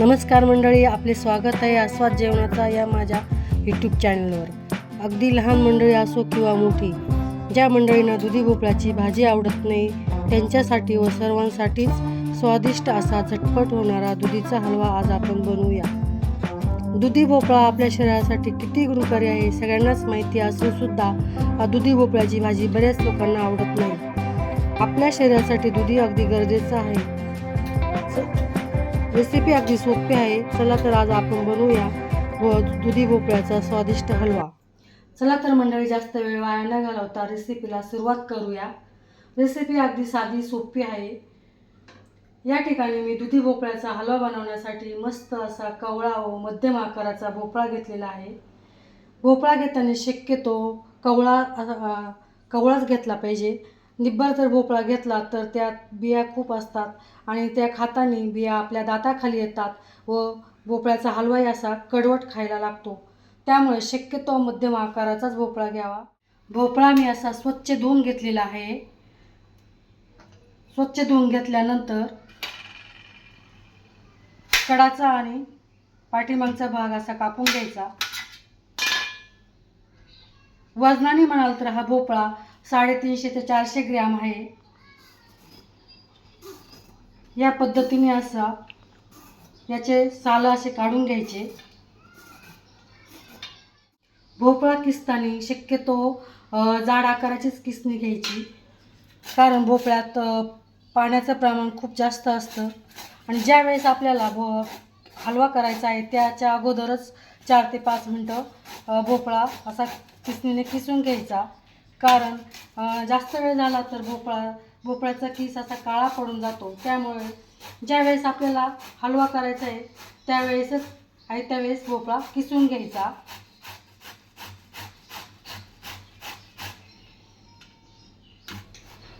नमस्कार मंडळी आपले स्वागत आहे आस्वाद जेवणाचा या माझ्या यूट्यूब चॅनलवर अगदी लहान मंडळी असो किंवा मोठी ज्या मंडळींना दुधी भोपळ्याची भाजी आवडत नाही त्यांच्यासाठी व सर्वांसाठीच स्वादिष्ट असा झटपट होणारा दुधीचा हलवा आज आपण बनवूया. दुधी भोपळा आपल्या शरीरासाठी किती गुणकारी आहे सगळ्यांनाच माहिती असून सुद्धा दुधी भोपळ्याची भाजी बऱ्याच लोकांना आवडत नाही. आपल्या शरीरासाठी दुधी अगदी गरजेचं आहे. रेसिपी अगदी सोपी आहे. चला तर आज आपण बनवूया व दुधी भोपळ्याचा स्वादिष्ट हलवा. चला तर मंडळी जास्त वेळ वाया न घालवता रेसिपीला सुरुवात करूया. रेसिपी अगदी साधी सोपी आहे. या ठिकाणी मी दुधी भोपळ्याचा हलवा बनवण्यासाठी मस्त असा कवळा व मध्यम आकाराचा भोपळा घेतलेला आहे. भोपळा घेताना शक्यतो कवळा कवळाच घेतला पाहिजे. निब्बर जर भोपळा घेतला तर त्यात बिया खूप असतात आणि त्या खातानी बिया आपल्या दाताखाली येतात व भोपळ्याचा हलवाई असा कडवट खायला लागतो. त्यामुळे शक्यतो मध्यम आकाराचाच भोपळा घ्यावा. भोपळा मी असा स्वच्छ धुवून घेतलेला आहे. स्वच्छ धुवून घेतल्यानंतर कडाचा आणि पाठीमागचा भाग असा कापून घ्यायचा. वजनाने म्हणाल तर हा भोपळा साडेतीनशे ते चारशे ग्रॅम आहे. या पद्धतीने असा याचे साल असे काढून घ्यायचे. भोपळा किसताना शक्यतो जाड आकाराचीच किसणी घ्यायची. कारण भोपळ्यात पाण्याचं प्रमाण खूप जास्त असतं. आणि ज्या वेळेस आपल्याला भो हलवा करायचा आहे त्याच्या अगोदरच चार ते पाच मिनटं भोपळा असा किसणीने किसून घ्यायचा. कारण जास्त वेळ झाला तर भोपळा भोपळ्याचा किस असा काळा पडून जातो. त्यामुळे ज्या वेळेस आपल्याला हलवा करायचा आहे त्यावेळेसच आहे त्यावेळेस भोपळा किसून घ्यायचा.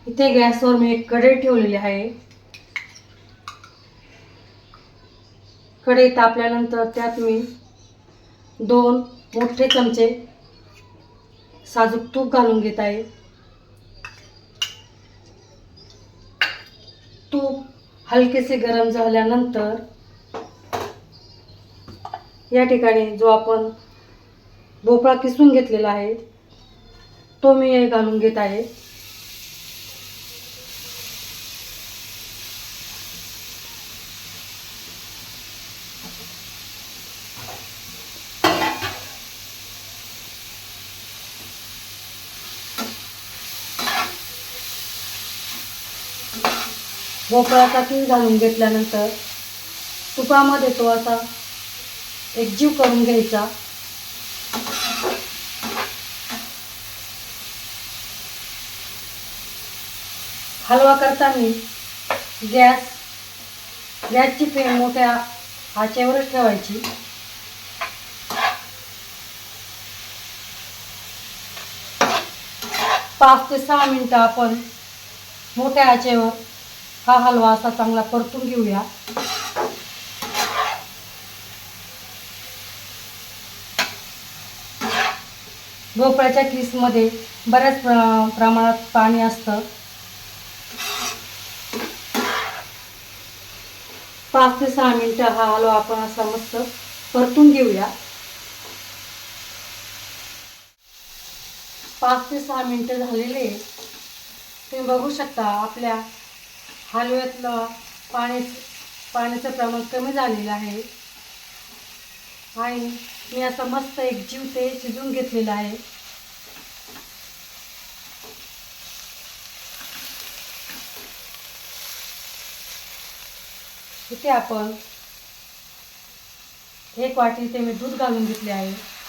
इथे गॅसवर मी एक कढई ठेवलेली आहे. कढई तापल्यानंतर त्यात मी दोन मोठे चमचे साजूक तूप घालून घेत आहे. तूप हलकेसे गरम झाल्यानंतर या ठिकाणी जो आपण भोपळा किसून घेतलेला आहे तो मी हे घालून घेत आहे. भोपळ्याचा तीळ घालून घेतल्यानंतर तुपामध्ये तो असा एकजीव करून घ्यायचा. हलवा करताना गॅस गॅसची फ्लेम मोठ्या आचेवरच ठेवायची. पाच ते सहा मिनटं आपण मोठ्या आचेवर हा हलवा असा चांगला परतून घेऊया. भोपळ्याच्या किसमध्ये बऱ्याच प्र प्रमाणात पाणी असतं. पाच ते सहा मिनटं हा हलवा आपण असा मस्त परतून घेऊया. पाच ते सहा मिनटं झालेले तुम्ही बघू शकता आपल्या हलव्यातलं पाणी पाण्याचं प्रमाण कमी झालेलं आहे. आणि मी असं मस्त एक जीव ते शिजून घेतलेलं आहे. इथे आपण एक वाटी इथे मी दूध घालून घेतले आहे.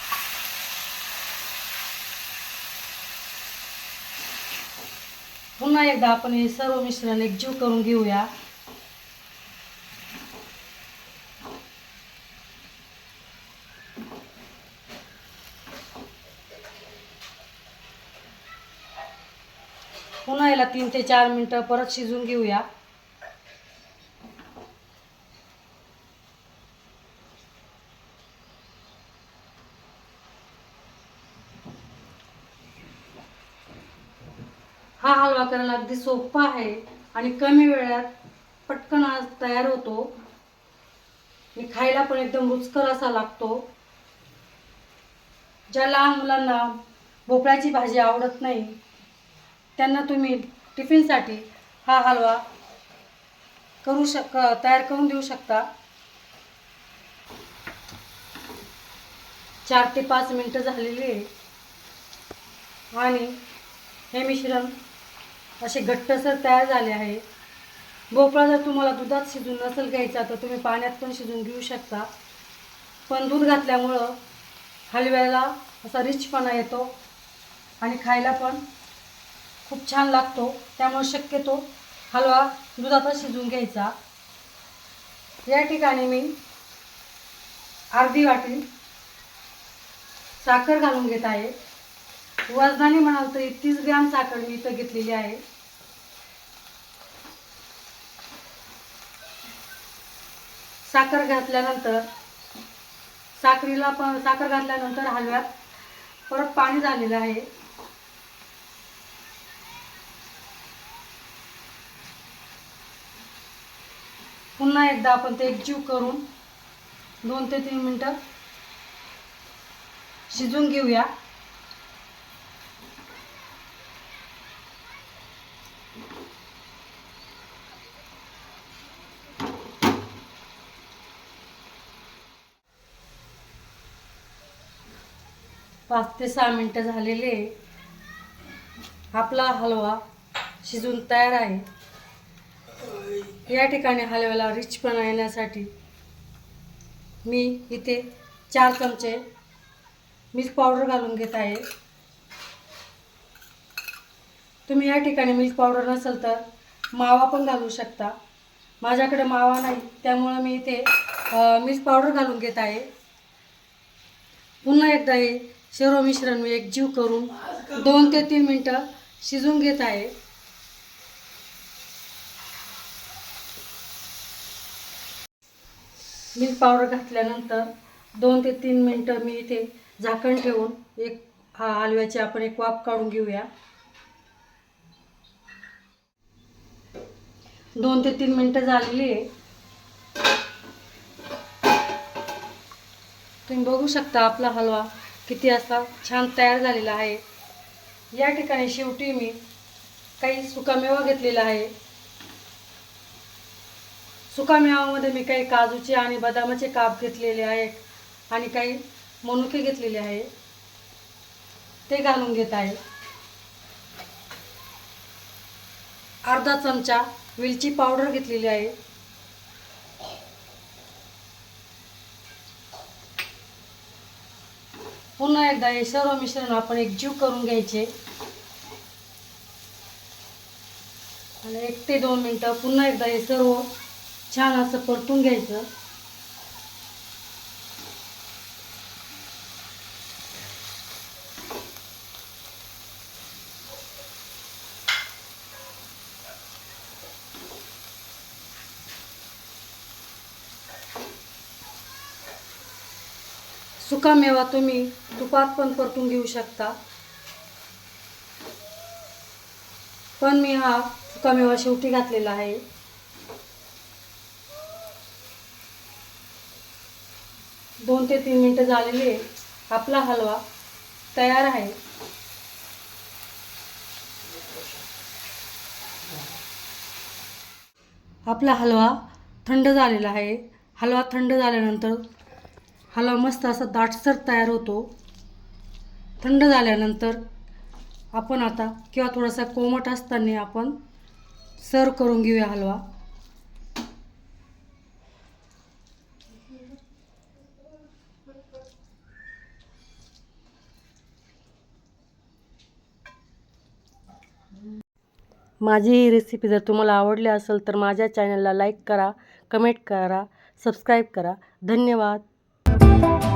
पुन्हा एकदा आपण हे सर्व मिश्रण एकजीव करून घेऊया. पुन्हा याला तीन ते चार मिनटं परत शिजून घेऊया. हा हलवा करायला अगदी सोपा आहे. आणि कमी वेळात पटकन आज तयार होतो. आणि खायला पण एकदम रुचकर असा लागतो. ज्या लहान मुलांना भोपळ्याची भाजी आवडत नाही त्यांना तुम्ही टिफिनसाठी हा हलवा करू शक तयार करून देऊ शकता. चार ते पाच मिनटं झालेली आहे. आणि हे मिश्रण असे घट्टसर तयार झाले आहे. भोपळा जर तुम्हाला दुधात शिजून नसेल घ्यायचा तर तुम्ही पाण्यात पण शिजून घेऊ शकता. पण दूध घातल्यामुळं हलव्याला असा रिचपणा येतो आणि खायला पण खूप छान लागतो. त्यामुळे शक्यतो हलवा दुधातच शिजून घ्यायचा. या ठिकाणी मी अर्धी वाटी साखर घालून घेत आहे. वजनाने म्हणाल तर तीस ग्रॅम साखर मी इथं घेतलेली आहे. साखर घातल्यानंतर साखरीला पण साखर घातल्यानंतर हलव्यात परत पाणी झालेलं आहे. पुन्हा एकदा आपण ते एकजीव करून दोन ते तीन मिनटं शिजून घेऊया. पाच ते सहा मिनटं झालेले आहे. आपला हलवा शिजून तयार आहे. या ठिकाणी हलव्याला रिचपणा येण्यासाठी मी इथे चार चमचे मिल्क पावडर घालून घेत आहे. तुम्ही या ठिकाणी मिल्क पावडर नसेल तर मावा पण घालू शकता. माझ्याकडे मावा नाही त्यामुळं मी इथे मिल्क पावडर घालून घेत आहे. पुन्हा एकदा हे सर्व मिश्रण मी एकजीव करून दोन ते तीन मिनटं शिजून घेत आहे. मिल्क पावडर घातल्यानंतर दोन ते तीन मिनटं मी इथे झाकण ठेवून एक हा हलव्याची आपण एक वाफ काढून घेऊया. दोन ते तीन मिनटं झालेली आहे. तुम्ही बघू शकता आपला हलवा किती असा छान तयार झालेला आहे. या ठिकाणी शेवटी मी काही सुकामेवा घेतलेला आहे. सुकामेवामध्ये मी काही काजूचे आणि बदामाचे काप घेतलेले आहेत आणि काही मनुके घेतलेले आहे ते घालून घेत आहे. अर्धा चमचा वेलची पावडर घेतलेली आहे. पुन्हा एकदा हे सर्व मिश्रण आपण एक जीव करून घ्यायचे. आणि एक ते दोन मिनटं पुन्हा एकदा हे सर्व छान असं परतून घ्यायचं. सुका मेवा तुम्ही तुपात पण परतून घेऊ शकता. पण मी हा सुका मेवा शेवटी घातलेला आहे. दोन ते तीन मिनटं झालेली आहे. आपला हलवा तयार आहे. आपला हलवा थंड झालेला आहे. हलवा थंड झाल्यानंतर हलवा मस्त असा दाटसर तयार होतो. थंड झाल्यानंतर आपण आता किंवा थोडासा कोमट असताना आपण सर्व करून घेऊया हलवा. माझी ही रेसिपी जर तुम्हाला आवडली असेल तर माझ्या चॅनलला लाईक करा कमेंट करा सबस्क्राईब करा. धन्यवाद. Bye.